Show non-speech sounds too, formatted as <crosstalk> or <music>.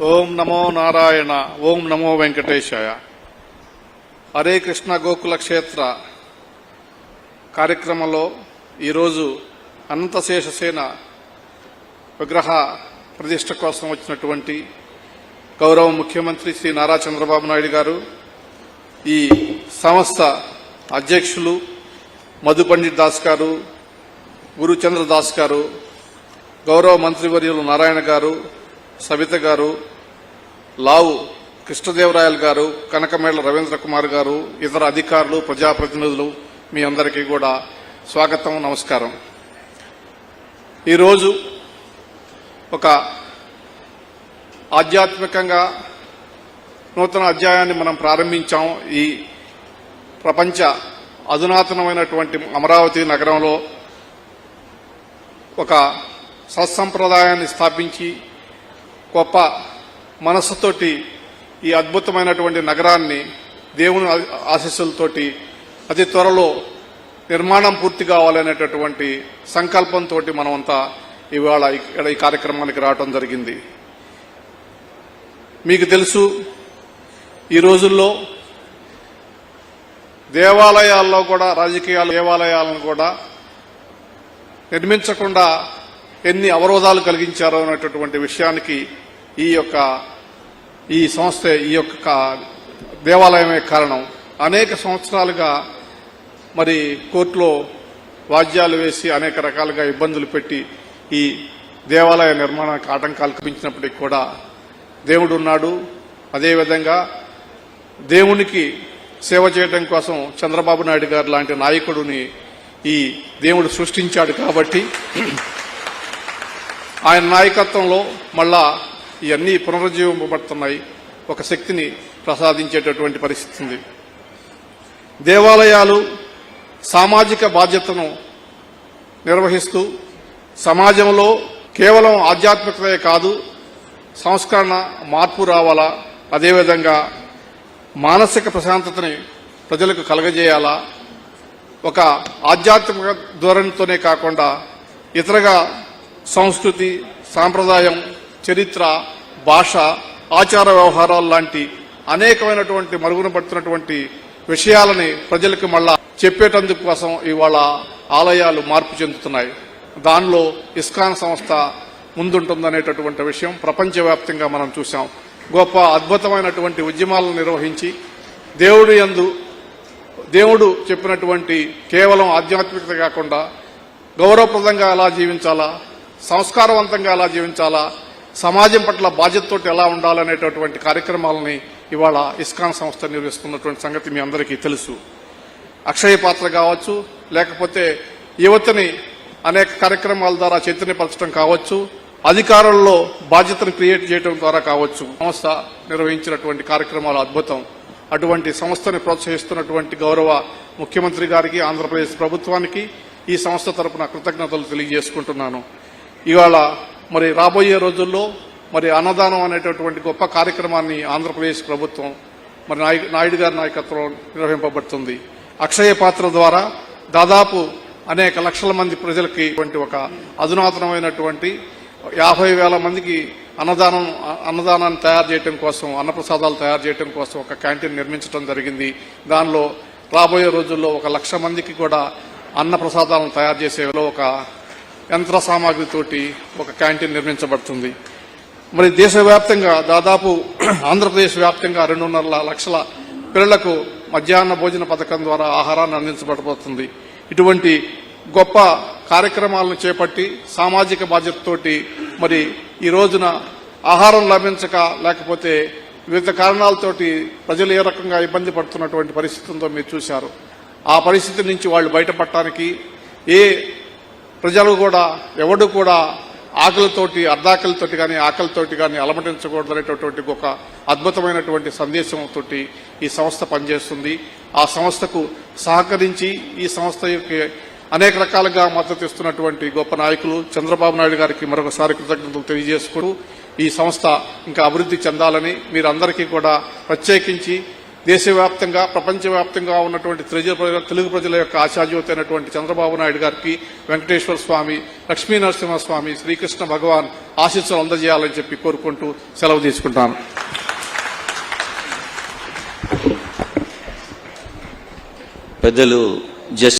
ఓం నమో నారాయణ ఓం నమో వెంకటేశాయ. హరే కృష్ణ గోకుల క్షేత్ర కార్యక్రమంలో ఈరోజు అనంతశేషసేన విగ్రహ ప్రతిష్ట కోసం వచ్చినటువంటి గౌరవ ముఖ్యమంత్రి శ్రీ నారా చంద్రబాబు నాయుడు గారు ఈ సంస్థ అధ్యక్షులు మధు పండిట్ దాస్ గారు గురుచంద్ర దాస్ గారు గౌరవ మంత్రివర్యులు నారాయణ గారు సవిత గారు లావు కృష్ణదేవరాయలు గారు కనకమేళ్ళ రవీంద్ర కుమార్ గారు ఇతర అధికారులు ప్రజాప్రతినిధులు మీ అందరికీ కూడా స్వాగతం నమస్కారం. ఈరోజు ఒక ఆధ్యాత్మికంగా నూతన అధ్యాయాన్ని మనం ప్రారంభించాం. ఈ ప్రపంచ అధునాతనమైనటువంటి అమరావతి నగరంలో ఒక సత్సంప్రదాయాన్ని స్థాపించి గొప్ప మనస్సుతోటి ఈ అద్భుతమైనటువంటి నగరాన్ని దేవుని ఆశీస్సులతోటి అతి త్వరలో నిర్మాణం పూర్తి కావాలనేటటువంటి సంకల్పంతో మనమంతా ఇవాళ ఇక్కడ ఈ కార్యక్రమానికి రావడం జరిగింది. మీకు తెలుసు ఈ రోజుల్లో దేవాలయాల్లో కూడా రాజకీయాల దేవాలయాలను కూడా నిర్మించకుండా ఎన్ని అవరోధాలు కలిగించారో అనేటటువంటి విషయానికి ఈ యొక్క ఈ సంస్థ ఈ యొక్క దేవాలయమే కారణం. అనేక సంవత్సరాలుగా మరి కోర్టులో వాద్యాలు వేసి అనేక రకాలుగా ఇబ్బందులు పెట్టి ఈ దేవాలయ నిర్మాణానికి ఆటంకాలు కల్పించినప్పటికీ కూడా దేవుడు ఉన్నాడు. అదేవిధంగా దేవునికి సేవ చేయడం కోసం చంద్రబాబు నాయుడు గారు లాంటి నాయకుడిని ఈ దేవుడు సృష్టించాడు కాబట్టి ఆయన నాయకత్వంలో మళ్ళా ఇవన్నీ పునరుజ్జీవింపబడుతున్నాయి ఒక శక్తిని ప్రసాదించేటటువంటి పరిస్థితి ఉంది. దేవాలయాలు సామాజిక బాధ్యతను నిర్వహిస్తూ సమాజంలో కేవలం ఆధ్యాత్మికతే కాదు సంస్కరణ మార్పు రావాలా అదేవిధంగా మానసిక ప్రశాంతతని ప్రజలకు కలగజేయాలా ఒక ఆధ్యాత్మిక ధోరణితోనే కాకుండా ఇతరగా సంస్కృతి సాంప్రదాయం చరిత్ర భాష ఆచార వ్యవహారాలు లాంటి అనేకమైనటువంటి మరుగున పడుతున్నటువంటి విషయాలని ప్రజలకు మళ్ళా చెప్పేటందుకు కోసం ఇవాళ ఆలయాలు మార్పు చెందుతున్నాయి. దానిలో ఇస్కాన్ సంస్థ ముందుంటుందనేటటువంటి విషయం ప్రపంచవ్యాప్తంగా మనం చూసాం గొప్ప అద్భుతమైనటువంటి ఉద్యమాలను నిర్వహించి దేవుడి యందు దేవుడు చెప్పినటువంటి కేవలం ఆధ్యాత్మికత కాకుండా గౌరవప్రదంగా ఎలా జీవించాలా సంస్కారవంతంగా ఎలా జీవించాలా సమాజం పట్ల బాధ్యతతోటి ఎలా ఉండాలనేటటువంటి కార్యక్రమాలని ఇవాళ ఇస్కాన్ సంస్థ నిర్వహిస్తున్నటువంటి సంగతి మీ అందరికీ తెలుసు. అక్షయ పాత్ర కావచ్చు లేకపోతే యువతని అనేక కార్యక్రమాల ద్వారా చైతన్యపరచడం కావచ్చు అధికారుల్లో బాధ్యతను క్రియేట్ చేయడం ద్వారా కావచ్చు. సంస్థ నిర్వహించినటువంటి కార్యక్రమాలు అద్భుతం. అటువంటి సంస్థని ప్రోత్సహిస్తున్నటువంటి గౌరవ ముఖ్యమంత్రి గారికి ఆంధ్రప్రదేశ్ ప్రభుత్వానికి ఈ సంస్థ తరపున కృతజ్ఞతలు తెలియజేసుకుంటున్నాను. ఇవాళ మరి రాబోయే రోజుల్లో మరి అన్నదానం అనేటటువంటి గొప్ప కార్యక్రమాన్ని ఆంధ్రప్రదేశ్ ప్రభుత్వం మరి నాయుడు గారి నాయకత్వంలో నిర్వహింపబడుతుంది. అక్షయ పాత్ర ద్వారా దాదాపు అనేక లక్షల మంది ప్రజలకి వంటి ఒక అధునాతనమైనటువంటి యాభై వేల మందికి అన్నదానం అన్నదానాన్ని తయారు చేయడం కోసం అన్నప్రసాదాలు తయారు చేయడం కోసం ఒక క్యాంటీన్ నిర్మించడం జరిగింది. దానిలో రాబోయే రోజుల్లో ఒక లక్ష మందికి కూడా అన్న ప్రసాదాలను తయారు చేసేలో ఒక యంత్ర సామాగ్రితోటి ఒక క్యాంటీన్ నిర్మించబడుతుంది. మరి దేశవ్యాప్తంగా దాదాపు <clears throat> ఆంధ్రప్రదేశ్ వ్యాప్తంగా రెండున్నర లక్షల పిల్లలకు మధ్యాహ్న భోజన పథకం ద్వారా ఆహారాన్ని అందించబడబోతుంది. ఇటువంటి గొప్ప కార్యక్రమాలను చేపట్టి సామాజిక బాధ్యతతోటి మరి ఈ రోజున ఆహారం లభించక లేకపోతే వివిధ కారణాలతోటి ప్రజలు ఏ రకంగా ఇబ్బంది పడుతున్నటువంటి పరిస్థితులతో మీరు చూశారు. ఆ పరిస్థితి నుంచి వాళ్ళు బయటపడటానికి ఏ ప్రజలు కూడా ఎవడు కూడా ఆకలితోటి అర్ధాకలితోటి కానీ ఆకలితోటి కానీ అలమటించకూడదనేటటువంటి ఒక అద్భుతమైనటువంటి సందేశంతో ఈ సంస్థ పనిచేస్తుంది. ఆ సంస్థకు సహకరించి ఈ సంస్థ యొక్క అనేక రకాలుగా మద్దతు ఇస్తున్నటువంటి గొప్ప నాయకులు చంద్రబాబు నాయుడు గారికి మరొకసారి కృతజ్ఞతలు తెలియజేసుకుంటూ ఈ సంస్థ ఇంకా అభివృద్ధి చెందాలని మీరందరికీ కూడా ప్రత్యేకించి దేశవ్యాప్తంగా ప్రపంచవ్యాప్తంగా ఉన్నటువంటి తెలుగు ప్రజల తెలుగు ప్రజల యొక్క ఆశాజ్యోతి అయినటువంటి చంద్రబాబు నాయుడు గారికి వెంకటేశ్వర స్వామి లక్ష్మీ నరసింహస్వామి శ్రీకృష్ణ భగవాన్ ఆశీస్సులు అందజేయాలని చెప్పి కోరుకుంటూ సెలవు తీసుకుంటాను. పెద్దలు జస్